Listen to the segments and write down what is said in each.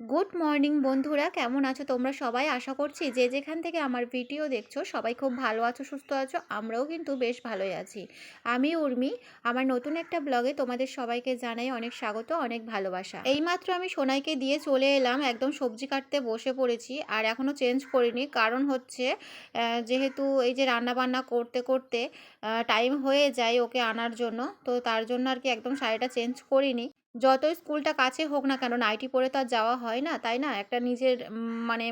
Good morning বন্ধুরা, কেমন আছো তোমরা সবাই? আশা করছি যে যেখান থেকে আমার ভিডিও দেখছ, সবাই খুব ভালো আছো, সুস্থ আছো, আমরাও কিন্তু বেশ ভালোই আছি। আমি উর্মি, আমার নতুন একটা ব্লগে তোমাদের সবাইকে জানাই অনেক স্বাগত, অনেক ভালোবাসা। এইমাত্র আমি সোনাইকে দিয়ে চলে এলাম, একদম সবজি কাটতে বসে পড়েছি, আর এখনও চেঞ্জ করিনি। কারণ হচ্ছে যেহেতু এই যে রান্না বান্না করতে করতে টাইম হয়ে যায় ওকে আনার জন্য, তো তার জন্য আর কি একদম শাড়িটা চেঞ্জ করিনি। যতই স্কুলটা কাছে হোক না কেন, নাইটি পরে তো আর যাওয়া হয় না, তাই না? একটা নিজের মানে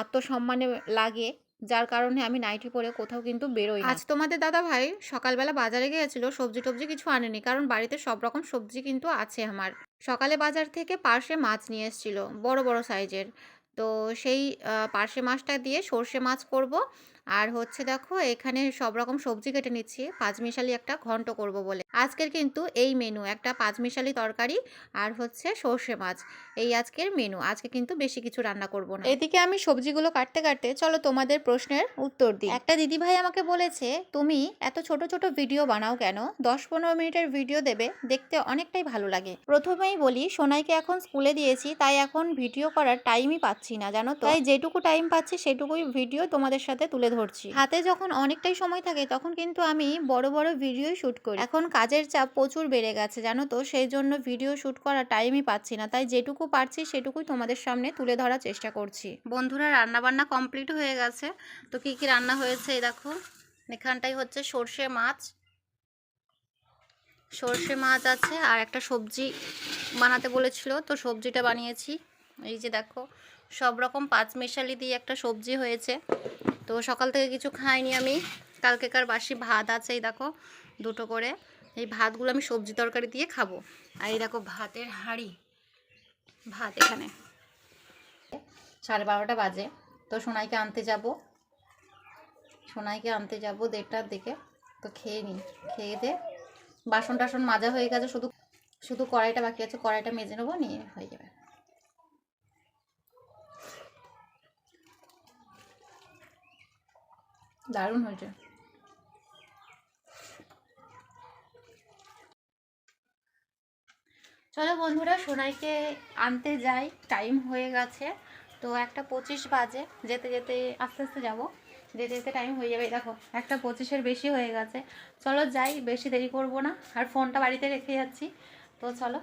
আত্মসম্মানে লাগে, যার কারণে আমি নাইটি পরে কোথাও কিন্তু বেরোই আজ তোমাদের দাদা ভাই সকালবেলা বাজারে গিয়েছিল, সবজি টবজি কিছু আনেনি, কারণ বাড়িতে সব রকম সবজি কিন্তু আছে আমার। সকালে বাজার থেকে পার্শে মাছ নিয়ে এসেছিল, বড় বড় সাইজের। তো সেই পার্শে মাছটা দিয়ে সর্ষে মাছ করব আর হচ্ছে দেখো এখানে সব রকম সবজি কেটে নিচ্ছি। পাঁচমিশালি একটা ঘন্ট করব বলে। আজকের কিন্তু এই মেনু একটা পাঁচমিশালি তরকারি আর হচ্ছে সর্ষে মাছ। এই আজকের মেনু আজকে কিন্তু বেশি কিছু রান্না করব না। এদিকে আমি সবজিগুলো কাটতে কাটতে চলো তোমাদের প্রশ্নের উত্তর দিই। একটা দিদিভাই আমাকে বলেছে তুমি এত ছোট ছোট ভিডিও বানাও কেন? দশ পনেরো মিনিটের ভিডিও দেবে দেখতে অনেকটাই ভালো লাগে। প্রথমেই বলি সোনাইকে এখন স্কুলে দিয়েছি তাই এখন ভিডিও করার টাইমই পাচ্ছি না জানো তো? তাই যেটুকু টাইম পাচ্ছি সেটুকুই ভিডিও তোমাদের সাথে তুলে ধরছি। হাতে যখন অনেকটাই সময় থাকে তখন কিন্তু আমি বড় বড় ভিডিও শুট করি। এখন কাজের চাপ প্রচুর বেড়ে গেছে জানো তো? সেই জন্য ভিডিও শুট করার টাইমই পাচ্ছি না। তাই যেটুকু পারছি সেটুকুই তোমাদের সামনে তুলে ধরার চেষ্টা করছি। বন্ধুরা রান্না বান্না কমপ্লিট হয়ে গেছে। তো কি কি রান্না হয়েছে এই দেখো? এখানটাই হচ্ছে সর্ষে মাছ। সর্ষে মাছ আছে আর একটা সবজি বানাতে বলেছিল। তো সবজিটা বানিয়েছি। এই যে দেখো সব রকম পাঁচ মেশালি দিয়ে একটা সবজি হয়েছে। তো সকাল থেকে কিছু খাইনি আমি। কালকেকার বাসি ভাত আছে, এই দেখো, দুটো করে। এই ভাতগুলো আমি সবজি তরকারি দিয়ে খাব। আর এই দেখো ভাতের হাঁড়ি, ভাত এখানে। সাড়ে বারোটা বাজে। তো সোনাইকে আনতে যাব। সোনাইকে আনতে যাব দেড়টার দিকে। তো খেয়ে নিই খেয়ে দে। বাসন টাসন মাজা হয়ে গেছে, শুধু শুধু কড়াইটা বাকি আছে, কড়াইটা মেজে নেব, নিয়ে হয়ে যাবে। দারুণ হয়েছে। চলো বন্ধুরা, সোনাইকে আনতে যাই। টাইম হয়ে গেছে। তো একটা পঁচিশ বাজে। যেতে যেতে আস্তে আস্তে যাব। যেতে যেতে টাইম হয়ে যাবে। দেখো, একটা পঁচিশের বেশি হয়ে গেছে। চলো যাই, বেশি দেরি করব না। আর ফোনটা বাড়িতে রেখে যাচ্ছি। তো চলো।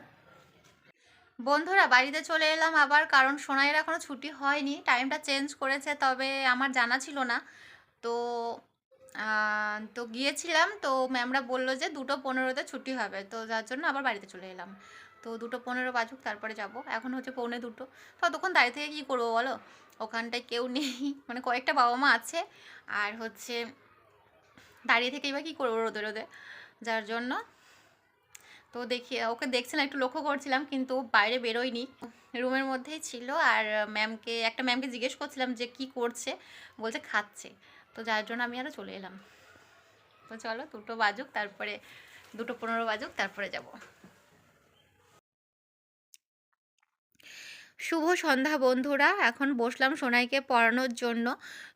বন্ধুরা, বাড়িতে চলে এলাম আবার, কারণ সোনাইয়ের এখনও ছুটি হয়নি। টাইমটা চেঞ্জ করেছে, তবে আমার জানা ছিল না। তো তো গিয়েছিলাম। তো ম্যামরা বলল যে, দুটো পনেরোতে ছুটি হবে। তো যার জন্য আবার বাড়িতে চলে এলাম। তো দুটো পনেরো বাজুক, তারপরে যাব। এখন হচ্ছে পৌনে দুটো। ততক্ষণ দাঁড়িয়ে থেকে কী করব বলো? ওখানটায় কেউ নেই। মানে কয়েকটা বাবা মা আছে। আর হচ্ছে দাঁড়িয়ে থেকে এবার কী করব রোদে রোদে? যার জন্য তো দেখি, ওকে দেখছিলাম একটু লক্ষ্য করছিলাম, কিন্তু বাইরে বেরোয়নি। রুমের মধ্যেই ছিল। আর ম্যামকে, একটা ম্যামকে জিজ্ঞেস করছিলাম যে, কি করছে? বলছে, খাচ্ছে। তো যার জন্য আমি আরও চলে এলাম। তো চলো দুটো বাজুক, তারপরে দুটো পনেরো বাজুক, তারপরে যাব। শুভ সন্ধ্যা বন্ধুরা, এখন বসলাম সোনাইকে পড়ানোর জন্য।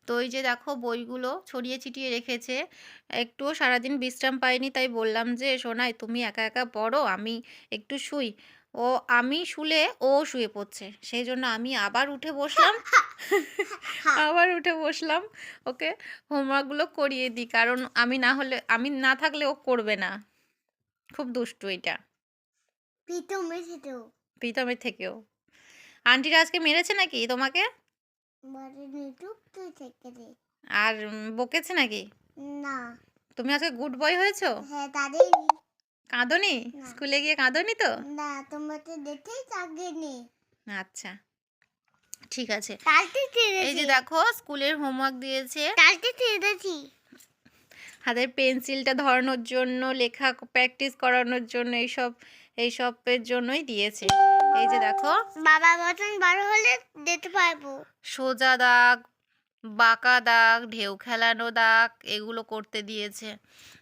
তো এই যে দেখো বইগুলো ছড়িয়ে ছিটিয়ে রেখেছে, একটুও সারাদিন বিশ্রাম পাইনি, তাই বললাম যে সোনাই তুমি একা একা পড়ো, আমি একটু শুই। ও আমি শুলে ও শুয়ে পড়ছে। সেই জন্য আমি আবার উঠে বসলাম। আবার উঠে বসলাম ওকে? হোমওয়ার্কগুলো করিয়ে দিই কারণ আমি না হলে আমি না থাকলে ও করবে না। খুব দুষ্টু এটা। প্রীতমে ছিল প্রীতমের থেকেও। আন্টিরা আজকে মেরেছে নাকি তোমাকে? আর বকেছে নাকি? না। তুমি আজকে গুড বয় হয়েছো? হ্যাঁ তাদের কাঁদনি? স্কুলে গিয়ে কাঁদনি তো? না তোমাকে দেখেই থাকেনি আচ্ছা ঠিক আছে। এই যে দেখো স্কুলের হোমওয়ার্ক দিয়েছে। হাতের পেন্সিলটা ধরানোর জন্য লেখা প্র্যাকটিস করানোর জন্য এইসব এইসবের জন্যই দিয়েছে। এই যে দেখো। বাবা মতন বড় হলে দিতে পারব। সোজা দাগ বাঁকা দাগ, ঢেউ খেলানো দাগ, এগুলো করতে দিয়েছে।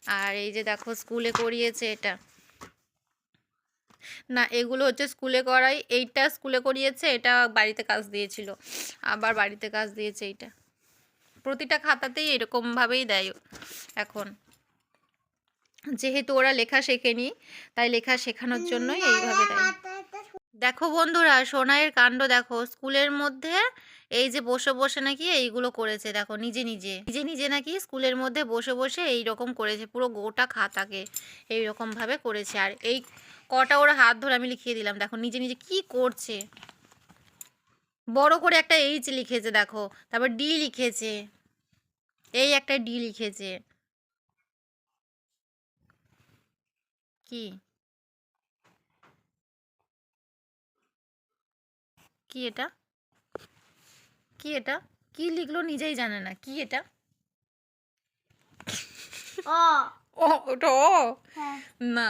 আর এই যে দেখো, স্কুলে করিয়েছে এটা। না, এগুলো হচ্ছে স্কুলে করাই, এইটা স্কুলে করিয়েছে, এটা বাড়িতে কাজ দিয়েছিল। আবার বাড়িতে কাজ দিয়েছে এইটা। প্রতিটা খাতাতেই এরকমভাবেই দেয় এখন। যেহেতু ওরা লেখা শেখেনি, তাই লেখা শেখানোর জন্যই এইভাবে দেয়। দেখো বন্ধুরা, সোনাইয়ের কাণ্ড দেখো, স্কুলের মধ্যে এই যে বসে বসে নাকি এইগুলো করেছে, দেখো নিজে নিজে। নিজে নিজে নাকি স্কুলের মধ্যে বসে বসে এই রকম করেছে, পুরো গোটা খাতাকে এই ভাবে করেছে। আর এই কটা ওর হাত ধরে আমি লিখিয়ে দিলাম, দেখো নিজে নিজে কি করছে। বড় করে একটা এইচ লিখেছে, দেখো, তারপর ডি লিখেছে, এই একটা ডি লিখেছে। কি? কি এটা? কি এটা? কি লিখলো নিজেই জানে না। কি এটা? ও ও ওটা ও হ্যাঁ। না।